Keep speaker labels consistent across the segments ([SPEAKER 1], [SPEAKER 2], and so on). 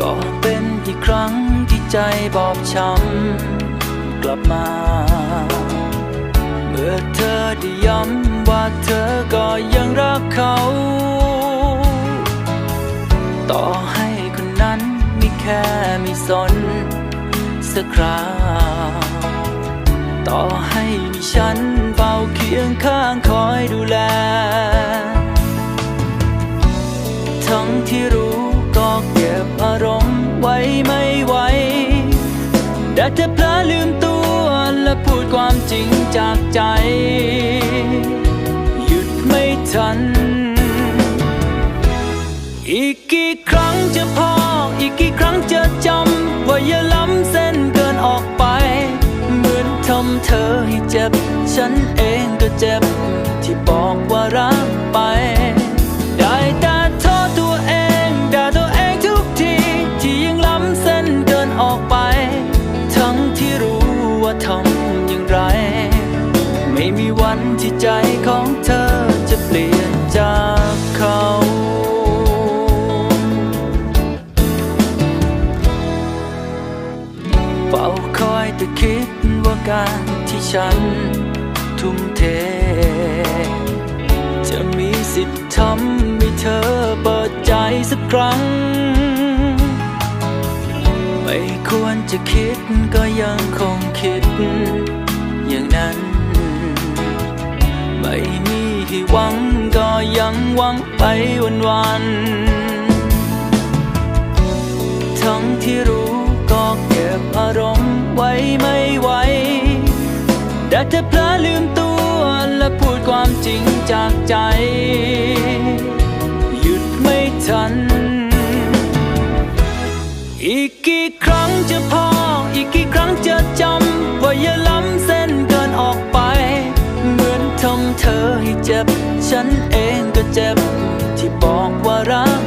[SPEAKER 1] ก็เป็นอีกครั้งที่ใจบอบช้ำกลับมา เมื่อเธอได้ย้ำว่าเธอก็ยังรักเขา ต่อให้คนนั้นมีแค่มีสนสักคราต่อให้มีฉัน ไม่ไหวได้แต่เพลอลืมตัวและพูดความจริงจากใจ หยุดไม่ทัน อีกกี่ครั้งจะพอ อีกกี่ครั้งจะจำ ว่าอย่าล้ำเส้นเกินออกไป เหมือนทำเธอให้เจ็บ ฉันเองก็เจ็บ แต่คิดว่าการที่ฉันทุ่มเท จะมีสิทธิ์ทำให้เธอเปิดใจสักครั้ง ไม่ควรจะคิดก็ยังคงคิด อย่างนั้น ไม่มีให้หวังก็ยังหวังไปวันวันทั้งที่รู้ก็เก็บอารมณ์ ไว้ไม่ไหวด้แต่เพลอลืมตัวและพูดความจริงจากใจ หยุดไม่ทัน อีกกี่ครั้งจะพอ อีกกี่ครั้งจะจำ ว่าอย่าล้ำเส้นเกินออกไป เหมือนทำเธอให้เจ็บ ฉันเองก็เจ็บ ที่บอกว่ารัก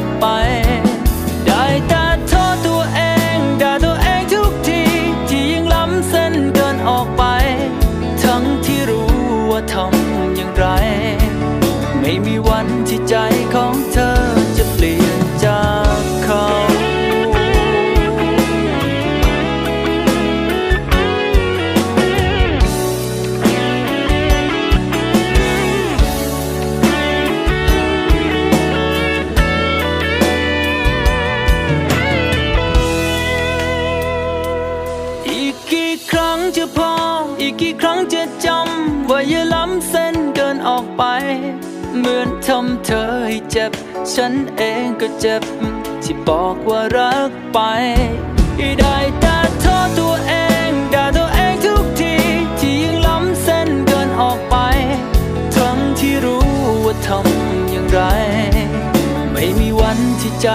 [SPEAKER 1] กี่ครั้งจะพอ อีกกี่ครั้งจะจำ ว่าอย่าล้ำเส้นเกินออกไป เหมือนทำเธอให้เจ็บ ฉันเองก็เจ็บ ที่บอกว่ารักไปได้แต่โทษตัวเองด่าตัวเองทุกที ที่ยังล้ำเส้นเกินออกไป ทั้งที่รู้ว่าทำอย่างไร ไม่มีวันที่ใจ